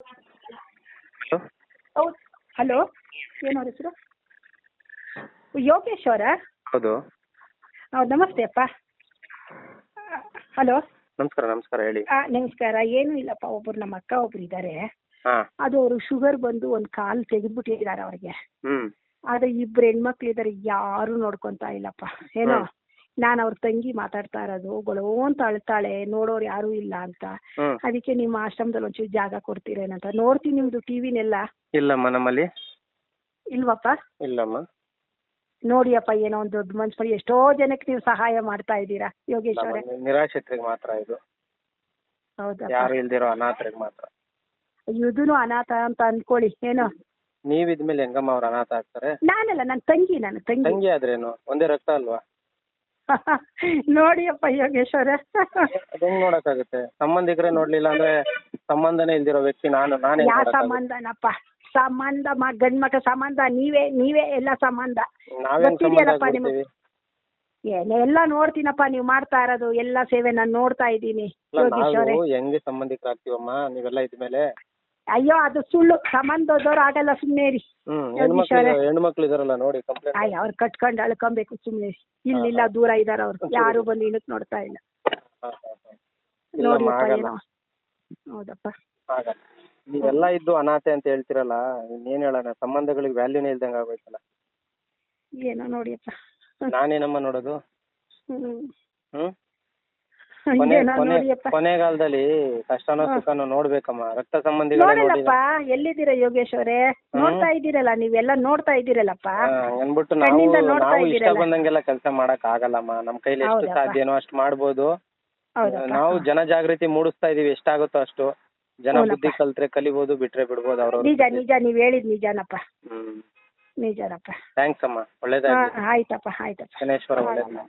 Hello? ಹೌದು hello? ಏನು ಅವ್ರ ಹೆಸರು? ಯೋಗೇಶ್ ಅವರಾ? ಹೌದು. ಹೌದು ನಮಸ್ತೆ ಅಪ್ಪ. ಹಲೋ? ನಮಸ್ಕಾರ ನಮಸ್ಕಾರ ಹೇಳಿ. ನಮಸ್ಕಾರ. ಏನು ಇಲ್ಲಪ್ಪ ಒಬ್ರು ನಮ್ಮ ಅಕ್ಕ ಒಬ್ರು ಇದ್ದಾರೆ ಹಾಂ. ಅದು ಅವರು ಶುಗರ್ ಬಂದು ಒಂದು ಕಾಲು ತೆಗೆದ್ಬಿಟ್ಟಿದ್ದಾರೆ ಅವ್ರಿಗೆ. ಆದ್ರೆ ಇಬ್ರು ಹೆಣ್ಮಕ್ಳು ಇದ್ದಾರೆ ಯಾರು ನೋಡ್ಕೊಂತಾ ಇಲ್ಲಪ್ಪ. ಏನೋ? ಹ್ಮ್. ನಾನು ಅವ್ರ ತಂಗಿ ಮಾತಾಡ್ತಾ ಇರೋದು ಗೊಳೋ ಅಂತ ಅಳ್ತಾಳೆ ನೋಡೋರು ಯಾರು ಇಲ್ಲ ಅಂತ. ಅದಿಕ್ಕೆ ಅದಕ್ಕೆ ನಿಮ್ಮ ಆಶ್ರಮದಲ್ಲಿ ಒಂಚೂರು ಜಾಗ ಕೊಡ್ತೀರೇನಂತ. ನೋಡ್ತೀನಿ ನಿಮ್ದು ಟಿವಿನೆಲ್ಲ ಇಲ್ಲಮ್ಮ ನಮ್ಮಲ್ಲಿ. ಇಲ್ವಪ್ಪ? ಇಲ್ಲಮ್ಮ. ನೋಡಿಯಪ್ಪ ಏನೋ ಒಂದು ದೊಡ್ಡ ಮನ್ಸು ಮಾಡಿ ಎಷ್ಟೋ ಜನಕ್ಕೆ ನೀವು ಸಹಾಯ ಮಾಡ್ತಾ ಇದ್ದೀರಾ ಯೋಗೇಶ್ವರ ನಿರಾಶ್ರಿತರಿಗೆ ಮಾತ್ರ ಇದು. ಹೌದಾ? ಯಾರು ಇಲ್ದಿರೋ ಅನಾಥರಿಗೆ ಮಾತ್ರ. ಇದೂನು ಅನಾಥ ಅಂತ ಅನ್ಕೊಳ್ಳಿ ಏನೋ. ನೀವಿದ್ಮೇಲೆ ಹೆಂಗಮ್ಮ ಅವ್ರ ಅನಾಥ ಆಗ್ತಾರೆ? ನಾನಲ್ಲ ನನ್ನ ತಂಗಿ ನನ್ನ ತಂಗಿ. ತಂಗಿ ಆದ್ರೇನು? ಒಂದೇ ರಕ್ತ ಅಲ್ವಾ? ನೋಡಿಯಪ್ಪ ಯೋಗೇಶ್ವರ. ಅವರೇ ಅದ್ ಹೆಂಗ್ ನೋಡಕ್ಕಾಗುತ್ತೆ ಸಂಬಂಧಿಕರೇ ನೋಡ್ಲಿಲ್ಲ ಅಂದ್ರೆ ಸಂಬಂಧನೇ ಇಲ್ದಿರೋ ವ್ಯಕ್ತಿ ನಾನು ನಾನೇ ಸಂಬಂಧನಪ್ಪ? ಸಂಬಂಧ ಮ ಗಂಡ್ ಮಕ್ಳ ಸಂಬಂಧ ನೀವೇ ನೀವೇ ಎಲ್ಲ ಸಂಬಂಧ. ನಾವೇನ್ ಸಂಬಂಧ ನಿಮಗೆ? ಏನ್ ಎಲ್ಲ ನೋಡ್ತೀನಪ್ಪ ನೀವು ಮಾಡ್ತಾ ಇರೋದು ಎಲ್ಲ ಸೇವೆ ನಾನು ನೋಡ್ತಾ ಇದ್ದೀನಿ. ಅಲ್ಲ, ಯೋಗೇಶ್ ಅವರೇ ನಾವು ಹೆಂಗೆ ಸಂಬಂಧಿಕರಾಗ್ತೀವಮ್ಮ ನೀವೆಲ್ಲ ಇದ್ಮೇಲೆ? ಅಯ್ಯೋ ಅದು ಸುಳ್ಳು. ಸಂಬಂಧದವ್ರು ಆಗಲ್ಲ ಸುಮ್ಮನೆ ರೀ ಹೆಣ್ಮಕ್ಳು. ಇದಾರಲ್ಲ ನೋಡಿ ಅಯ್ಯ ಅವ್ರು ಕಟ್ಕೊಂಡು ಅಳ್ಕೊಬೇಕು ಸುಮ್ಮನೆ ಇಲ್ಲಿಲ್ಲ ದೂರ ಇದಾರೆ ಅವ್ರು. ಯಾರು ಬಂದು ಇಣಕ್ ನೋಡ್ತಾ ಇಲ್ಲ. ಏನೋ. ಹೌದಪ್ಪ. ನೀವೆಲ್ಲ ಇದ್ದು ಅನಾಥೆ ಅಂತ ಹೇಳ್ತಿರಲ್ಲ ಇನ್ನೇನ್ ಹೇಳೋಣ? ಸಂಬಂಧಗಳಿಗೆ ವ್ಯಾಲ್ಯೂನೇ ಇಲ್ದಂಗ ಆಗೋಯ್ತಲ್ಲ. ಏನೋ ನೋಡಿಯಪ್ಪ ನಾನೇನಮ್ಮ ನೋಡೋದು? ಹ್ಮ್. ಹ್ಮ್? ಕೊನೆ ಕಾಲದಲ್ಲಿ ಕೊನೆ ನೋಡಿಯಪ್ಪ. ಕೊನೆಗಾಲದಲ್ಲಿ ಕಷ್ಟನೋ ಸುಖನೋ ನೋಡ್ಬೇಕಮ್ಮ. ರಕ್ತ ಸಂಬಂಧಿಗಳೇ ನೋಡಲ್ಲಪ್ಪ ನೋಡಿ ಎಲ್ಲಿದ್ದೀರಾ ಯೋಗೇಶ್ ಅವರೇ? ನೋಡ್ತಾ ಇದ್ದೀರಲ್ಲ ನೀವೆಲ್ಲ ನೋಡ್ತಾ ಇದ್ದೀರಲ್ಲಪ್ಪ? ಅಂದ್ಬಿಟ್ಟು ನಾವು ಕಣ್ಣಿಂದ ನೋಡ್ತಾ ನಾವು ಇಷ್ಟ ಇದ್ದೀರಲ್ಲ. ಬಂದಂಗೆಲ್ಲ ಕೆಲಸ ಮಾಡಕ್ ಆಗಲ್ಲಮ್ಮ. ನಮ್ ಕೈಲಿ ಎಷ್ಟು ಹೌದಪ್ಪ. ಸಾಧ್ಯನೋ ಅಷ್ಟು ಮಾಡ್ಬೋದು. ನಾವು ನಾವು ಜನಜಾಗೃತಿ ಮೂಡಿಸ್ತಾ ಇದೀವಿ. ಎಷ್ಟಾಗುತ್ತೋ ಅಷ್ಟು. ಜನ. ಬುದ್ಧಿ ಕಲ್ತ್ರೆ ಕಲಿಬೋದು ಬಿಟ್ರೆ ಬಿಡ್ಬೋದು ಅವ್ರವ್ರ ನಿಜ ನಿಜ ನೀವ್ ಹೇಳಿದ್ ನಿಜನಪ್ಪ. ಹ್ಮ್. ನಿಜನಪ್ಪ. ಥ್ಯಾಂಕ್ಸ್ ಅಮ್ಮ. ಹಾ ಒಳ್ಳೇದಾಗ್ಲಿ ಆಯ್ತಪ್ಪ. ಆಯ್ತಪ್ಪ ಒಳ್ಳೇದು ಒಳ್ಳೇದಾಗ್ಲಿ